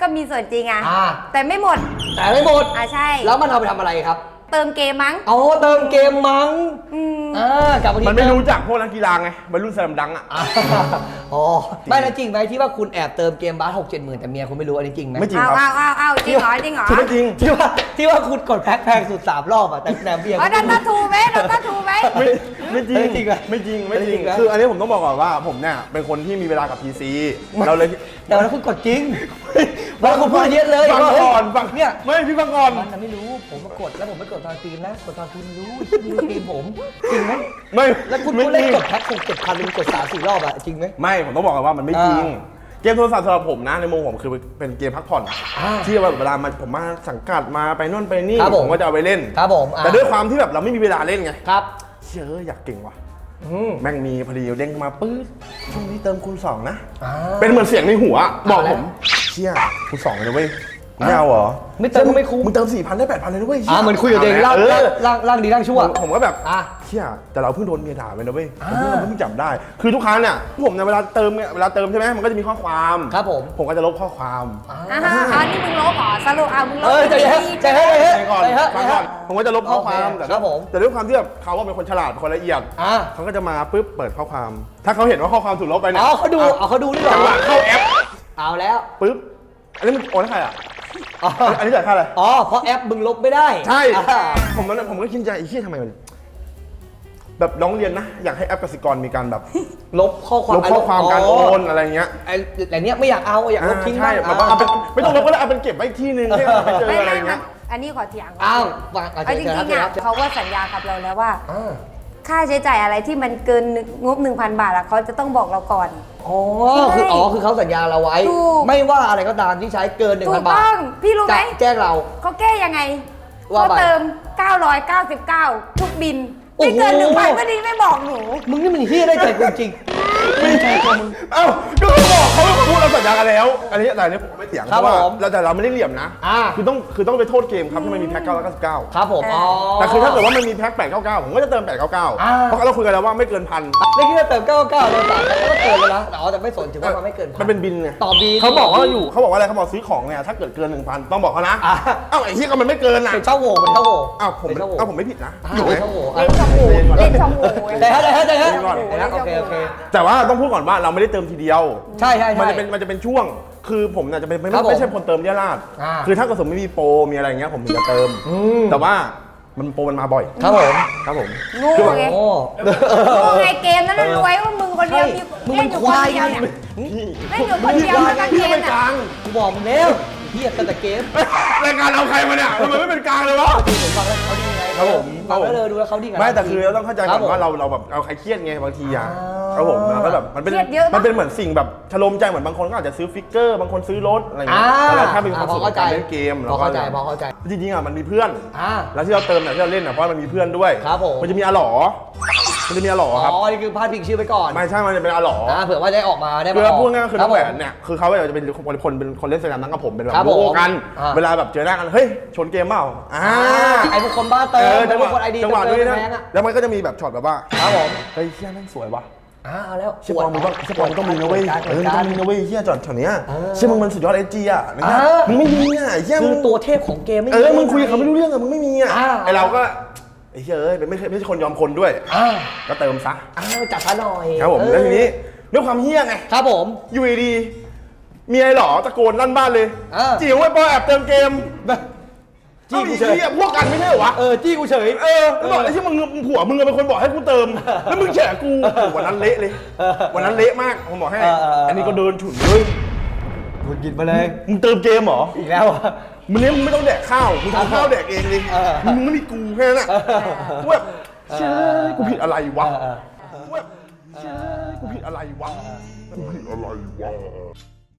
ก็มีส่วนจริงอะอ่า แต่ไม่หมด แต่ไม่หมด อะใช่ แล้วมันเอาไปทำอะไรครับ เติมเกมมั้ง เอาเติมเกมมั้งอืมอ่ากลับมาที่มันไม่เติรู้จักพวกนักกีฬาไงวัยรุ่นแซมดังอะอ่าอ๋อไม่แล้วจริงไหมที่ว่าคุณแอบเติมเกมบาสหกเจ็ดหมื่นแต่เมียคุณไม่รู้อันนี้จริงไหมไม่จริงเอาครับเอาเอาเอาจริงเหรอจริงเหรอคือไม่จริงที่ว่าที่ว่าคุณกดแพ็คแพงสุดสามรอบอะแต่แต่เมียเอาดันตาทูไหมดันตาทูไหมไม่ไม่จริงไม่จริงเหรอไม่จริงไม่จไม่จริริงงเหรอคืออันนี้ผมต้องบอกก่อนว่าผมเนี่ยเป็นคนที่มีเวลากับ PC เราเลยแต่วันนั้นคุณกดจริงวันนั้นคุณพูดเยอะเลยฟังว่าเฮ้ยก่อนฟังเนี่ยไม่พี่ฟังก่อนมันน่ะไม่รู้ผมมากดแล้วผมไม่กดตอนฟิล์มนะกดตอนฟิล์มรู้ไม่รู้ฟิล์มผมจริงไหมไม่แล้วคุณไม่คุณเล่นกดแพ็คหกเจ็ดพันเป็นกดสามสี่รอบอะจริงไหมไม่ผมต้องบอกก่อนว่ามันไม่จริง เกมโทรศัพท์สำหรับผมนะในมุมผมคือเป็นเกมพักผ่อนอที่ว่าเวลามาผมมาสังกัดมาไปนู่นไปนี่ผมก็จะเอาไปเล่นครับผมแต่ด้วยความที่แบบเราไม่มีเวลาเล่นไงครับเชื่ออยากเก่งว่ะแม่งมีพอดีเด้งมาปื๊ดช่วงนี้เติมคูณสองนะเป็นเหมือนเสียงในหัวบอกผมเชี่ยคูณสองเลยนะเว้ย ไม่เอาเหรอไม่เติมก็ไม่คุ้มมึงเติมสี่พันได้แปดพันเลยนะเว้ยอ่าเหมือนคุยกับตัวเองร่างเออร่างร่างดีร่างชั่ว ผมก็แบบอะเชี่ยแต่เราเพิ่งโดนเมียด่าไปนะเว้ยอ่าผมเพิ่งเราเพิ่งจับได้ คือทุกครั้งเนี่ยผมเนี่ยเวลาเติมเนี่ยเวลาเติมใช่ไหมมันก็จะมีข้อความครับผม ผมก็จะลบข้อความ อ่าฮะอ๋อนี่มึงลบเหรอสรุปเอามึงลบเอ้ยใจเย็นใจเย็นใจเย็น ไปก่อนใจเย็นฟังก่อนผมก็จะลบข้อความโอเคแต่ครับผม แต่ด้วยความที่แบบเขาว่าเป็นคนฉลาดเป็นคนละเอียดอ่าเขาก็จะมาปุ๊บเปิดข้อความ ถ้าเขาเห็นว่าข้อความถูกลบไปเนี่ยอ๋อเขาดูเอาเขาดูด้วยเหรจังหวะอเข้าแอปเอาแล้วปุ๊บอันนี้มันโอนให้ใครอะ อ๋ออันนี้จ่ายค่าอะไร อ๋อ เพราะแอปมึงลบไม่ได้ใช่ อ่าผมนั้นผมก็คิดในใจไอ้เหี้ยทำไมมันแบบร้องเรียนนะ อยากให้แอปกสิกรมีการแบบลบข้อความลบข้อความการโอนอะไรเงี้ยไอ้แต่เนี้ยไม่อยากเอาอยากลบทิ้งใช่บ้างแบบว่าเอาเป็นไม่ต้องลบก็ได้เอาเป็นเก็บไว้อีกที่หนึงให้เราไปเจอไม่อะไรไม่เงี้ยอันนี้ขอเถียงก่นอ้าวฟังอะเอาจเชิญริงๆคอะบชิญคบเขาก็สัญญากับเราแล้วว่า อ่า ค่าใช้จ่ายอะไรที่มันเกินงบ 1,000 บาทอะเขาจะต้องบอกเราก่อน อ๋อคืออ๋อคือเขาสัญญาเราไว้ ถูก ไม่ว่าอะไรก็ตามที่ใช้เกินหนึ่งถูพักนบาต้อทง พี่รู้ไหม จะแจ้งเรา เขาแก้ยังไงว่าเขาไปเติม 999 ทุกบิน โอ้ไม่โห เกินหนึ่งพันก็ดีไม่บอกหนู มึงนี่มันเฮี้ยได้ใจกูจริง ไม่ใช่ตัวมึง เอ้าก็เขาบอกเขาพูดเราสัญญากันแล้ว อันนี้แต่อันนี้ผมไม่เถียงครับเพราะว่าผมเราแต่เราไม่ได้เหลี่ยมนะอ่า คือต้องคือต้องไปโทษเกมครับที่มันมีแพ็ค999ครับผมอ๋อแต่คือถ้าเกิดว่ามันมีแพ็ค899ผมก็จะเติม899อ่าเพราะเราคุยกันแล้วว่าไม่เกินพันไม่คิดว่าเติม99เติม3แต่ก็เกินแล้วนะแต่อ๋อแต่ไม่สนถือว่ามันไม่เกินมันเป็นบินไงต่อบินเขาบอกว่าอยู่เขาบอกว่าอะไรเขาบอกซื้อของเนี่ยถ้าเกิดเกิน1,000ต้องบอกเขานะอ่าเอ้าไอ้ที่ก็มันไม่เกินน่ะเป็นช่องโหว่เป็นช่องโหว่อ้าวผมเป็นช่องโหว่เอ้าผมไม่ผิดนะอ่าถูกไหม เป็นช่องโหว่เล่นช่องหูเล่นช่องหูแต่ฮะแต่ฮะแต่ฮะเล่นก่อนแต่ฮะโอเคโอเค แต่ว่าต้องพูดก่อนว่าเราไม่ได้เติมทีเดียว ใช่ใช่ใช่ มันจะเป็นมันจะเป็นช่วง คือผมเนี่ยจะเป็นไม่ครับผมไม่ใช่คนเติมเรียราดอ่า คือถ้าเกิดสมมติไม่มีโปรมีอะไรอย่างเงี้ยผมถึงจะเติมอืมแต่ว่ามันโปรมันมาบ่อย ครับผม ครับผมโงูไงโอ้โงูไงเกมนั้นนะรวยว่ามึงคนเดียวใช่มีมึงเล่มันนอยู่คคนวายเดีไงยวเนี่ยพี่เล่นอยู่คนเดียวแล้วก็เกพี่มเป็นกอะลางกูบอกมึงแล้วเฮียกันแต่เกม รายการเอาใครมาเนี่ยทำไมไม่เป็นกลางเลยวะ ผมฟังแล้วเขาดีไง ครับผมฟังแล้วเลยดูแล้วเขาดีกับไม่เราแต่คือเราต้องเข้าใจก่อนคบว่าผมเราเราแบบเอาใครเครียดไงบางทีอะอ่าครับผมแล้วก็แบบมันเป็นเครียดเยอะปะมันเป็นเหมือนสิ่งแบบชโลมใจเหมือนบางคนก็อาจจะซื้อฟิกเกอร์บางคนซื้อรถอะไรอย่างอ่าเงี้ยแต่ถ้าเป็นความพสุอขเข้าในใจการเล่นเกมพอเข้าใจพอเข้าใจ จริงๆอะมันมีเพื่อน อ่า แล้วที่เราเติมเนี่ยที่เราเล่นเนี่ยเพราะมันมีเพื่อนด้วย ครับผม มันจะมีอาหลอ มันจะมีอาหลอครับ อ๋อ นี่คือพาดพิงชื่อไปก่อนไม่ใช่ มันจะเป็นอาหลออ่าเผื่อว่าได้ออกมาได้มาคือออกพูดง่ายๆคือรัน้บองแหวนผมเนี่ย คือเขาจะเป็นคนคนเป็นคนเล่นสนามนั่งกับผมเป็นแบบครับผมโลกันอ่าเวลาแบบเจอหน้ากัน เฮ้ย ชนเกมเปล่าอ่าไอ้พวกคนบ้าเอเติมอจังหพววะกคนไอดีจังหวะเตินี้มนะแพงอะแล้วมันก็จะมีแบบช็อตแบบว่าครับผมเฮ้ยเชี่ยแม่งสวยว่ะอ่าเอาแล้วเชี่ยปอมมึงต้องเชี่ยปอมมึงต้องมีนะเว้ยเหเอมืออนมึงกัต้อนงมีนะเว้ยเชี่ยจอดแถวเนี้ยเออเชี่ยมึงมันสุดยอดเอจีอะนะอ่ามึมึงไม่มีอะไอ้เชี่ยคืมึองตัวเทพของเกมไม่เออมึงคุยกับเขาไม่รู้เรื่องอะมึงไม่มีอะอ่าไอเราก็ ไอ้เชี่ยเอ้ยเป็นไม่ใช่ไม่ใช่คนยอมคนด้วยอ่าก็เติมซะ อ้าวจับซะหน่อยครับผม เออแล้วทีนี้ด้วยความเฮี้ยไง ครับผม อยู่ดีๆมีไอ้หรอตะโกนลั่นบ้านเลยอ่าจิ๋วไอ้ปอแอบเติมเกมจี้กูเฉยอ้าไอ้หี้พวกกันไม่ใช่เหรอวะ เออจี้กูเฉย เออแล้วบอกไอ้ที่มึงมึงผัวมึงเป็นคนบอกให้กูเติม แล้วมึงแฉกูโอ้โหวันนั้นเละเลย วันนั้นเละมากผมบอกให้ เออเออเอออั อันนี้ก็เดินฉุนเลยหงุดหงิดมาเลย มึงเติมเกมเหรอ อีกแล้วอะ มึงเนี้ยมึงไม่ต้องแดกข้าวมึงทำข้าวแดกเองเลยเออ มึงไม่มีกูแค่นั้นน่ะกูแบบเชื่อกูผิดอะไรวะเออเออกูแบบเชื่อกูผิดอะไรวะกูผิดอะไรวะ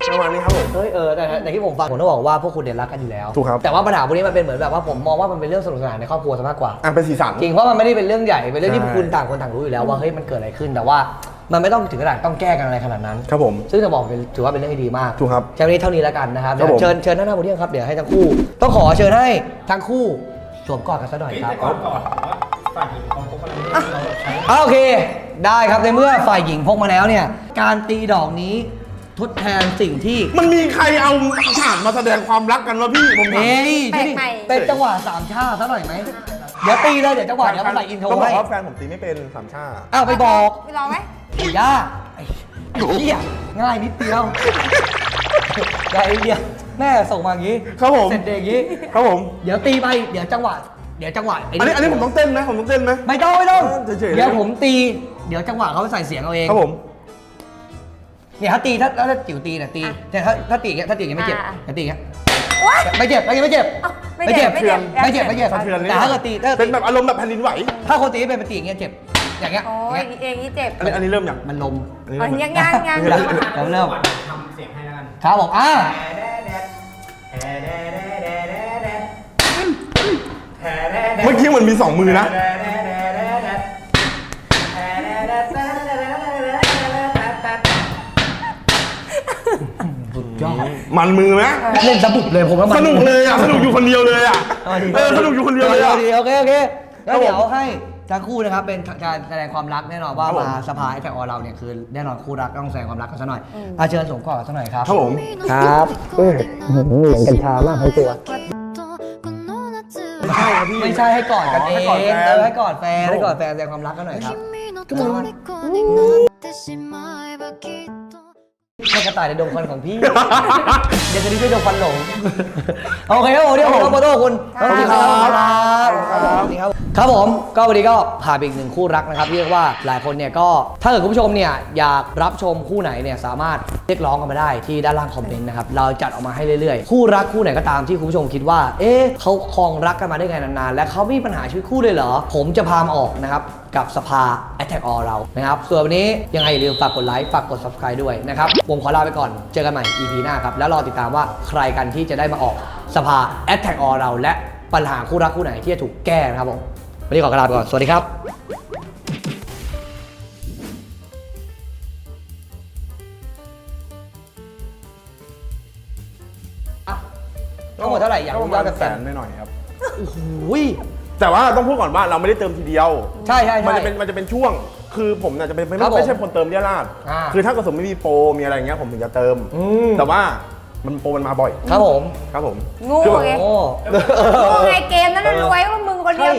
ประมาณนี้ครับผม เฮ้ยเออแต่แต่ที่ผมฟังผมต้องบอกว่าพวกคุณเนี่ยรักกันอยู่แล้วถูกครับ แต่ว่าปัญหาพวกนี้มันเป็นเหมือนแบบว่าผมมองว่ามันเป็นเรื่องสนุกสนานในครอบครัวซะมากกว่า อะเป็นสีสัน จริงเพราะมันไม่ได้เป็นเรื่องใหญ่เป็นเรื่องที่ใช่ คุณต่างคนต่างรู้อยู่แล้วว่าเฮ้ยมันเกิดอะไรขึ้นแต่ว่า มันไม่ต้องถึงขนาดต้องแก้กันอะไรขนาดนั้น ครับผม ซึ่งจะบอกเป็นถือว่าเป็นเรื่องที่ดีมากถูกครับแค่วันนี้เท่านี้แล้วกันนะครับครับผม เชิญเชิญท่านหน้าโพเดียมครับเดี๋ยวให้ทั้งคู่ ต้องขอเชิญให้ทั้งคู่สวมกอดกันสักหน่อยครับแต่ก่อนก่อนผมว่าฝ่ายหญิงของพวกเราเนี่ยเราใช้ อะโอเค ได้ครับในเมื่อฝ่ายหญิงพกมาแล้วเนี่ย การตีดอกนี้ทดแทนสิ่งที่มันมีใครเอาฉากมาแสดงความรักกันวะพี่ผมถาม เฮ้ยแปลกใหม่ เป็นจังหวะสามชาติสักหน่อยไหมเดี๋ยวตีเลยเดี๋ยวจังหวะเดี๋ยวมาใส่อินโทรต้องบอให้กว่าแฟนผมตีไม่เป็นสามชาอ้าวไปบอกไปลองไหมไอ้ ย่าไอ้เหี้ยง่ายนิดเดียวง่ายนิดเดียวแม่ส่งมาอย่างนี้ครับผม เสร็จเด็กอย่างนี้ ครับผม เดี๋ยวตีไป เดี๋ยวจังหวะ เดี๋ยวจังหวะไอันนี้อันนี้ผมต้องเต้นไหมผมต้องเต้นไหม ไม่ต้องไม่ต้องเออเฉยๆ เดี๋ยวผมตี เดี๋ยวจังหวะเขาใส่เสียงเอาเอง ครับผม เนี่ยถ้าตีถ้าถ้าจิ๋วตีเนี่ยตีแต่ถ้าถ้าตีอย่างเงี้ยถ้าตีอย่างเงี้ยไม่เจ็บอ่าถ้าตีอย่างเงี้ยว้ายไม่เจ็บไม่เจ็บไม่เจ็บเอ้าไม่เจ็บไม่เจ็บไม่เจ็บไม่เจ็บสะเทือนเลยแต่ถ้าเกิดตีถ้าเป็นแบบอารมณ์แบบแผ่นดินไหวถ้าคนตีเป็นปตีอย่างเงี้ยเจ็บ อย่างเงี้ยโอ้อย่างยเงี้ยอย่างนี้เจ็บอันนี้อันนี้เริ่มยังมันลมอันนี้อ๋อเริ่มยังยังยังเริ่มเริ่มเริ่มทำเสียงให้แล้วกันครับผมอ่าเมื่อกี้มันมีสองมือนะสุดยอดมันมือไหมเล่นสบุกเลยผมว่ามันสนุกเลยอะสนุกอยู่คนเดียวเลยอะเอาดีเออสนุกอยู่คนเดียวเลยอะดีโอเคโอเคแล้วครับผมเดี๋ยวให้ ทั้งคู่นะครับเป็นการแสดงความรักแน่นอนว่ามาสภาไอแฟออเราเนี่ยคือแน่นอนคู่รักต้องแสดงความรักกันซะหน่อยอมาเชิญสมก่อนซะหน่อยครับครับผม ครับเหมือนกัญชามากทั้งตัว ไม่ใช่ครัไม่ใช่ให้กอดกันเออ๋ให้กอดงแฟนให้กอดแฟนให้กอดแฟนแสดงความรักกันหน่อยครับ ให้กระต่ายในดงควันของพี่ เดี๋ยวจะได้ช่วยดงควันหลง โอเคครับผมเดี๋ยวผมโรเบอร์โต้คุณขอบคุณครับ สวัสดีครับ ครับผมก็วันนี้ก็ผ่านไปอีกหนึ่งคู่รักนะครับเรียกว่าหลายคนเนี่ยก็ถ้าเกิดคุณผู้ชมเนี่ยอยากรับชมคู่ไหนเนี่ยสามารถเรียกร้องกันมาได้ที่ด้านล่างคอมเมนต์นะครับเราจัดออกมาให้เรื่อยๆ คู่รักคู่ไหนก็ตามที่คุณผู้ชมคิดว่า เอ๊ะเขาครองรักกันมาได้ไงนานๆ และเขาไม่มีปัญหาชีวิตคู่เลยเหรอ ผมจะพามาออกนะครับกับสภา Attack All เรานะครับส่วนวันนี้ยังไงอย่าลืมฝากกดไลค์ฝากกด subscribe ด้วยนะครับผมขอลาไปก่อนเจอกันใหม่ EP หน้าครับแล้วรอติดตามว่าใครกันที่จะได้มาออกสภา Attack All เราและปัญหาคู่รักคู่ไหนที่จะถูกแก้นะครับผม วันนี้ขอกลาไปก่อน สวัสดีครับทั้งหมดเท่าไหร่อยากก็ปรู้ระยมาอณดแสแฟนนหน่อยๆครับ โอ้โหแต่ว่าต้องพูดก่อนว่าเราไม่ได้เติมทีเดียว ใช่ใช่มันใช่ จะเป็นมันจะเป็นช่วง คือผมเนี่ยจะเป็นไม่ครับผมไม่ใช่คนเติมเรียราดอ่า คือถ้าเกิดสมมติไม่มีโปรมีอะไรอย่างเงี้ยผมถึงจะเติมอืมแต่ว่ามันโปรมันมาบ่อย ครับผม ครับผม โง่คือแบบไงโอ้ โง่ไงเกมนั้นนะรวยว่ามึงคนเดียว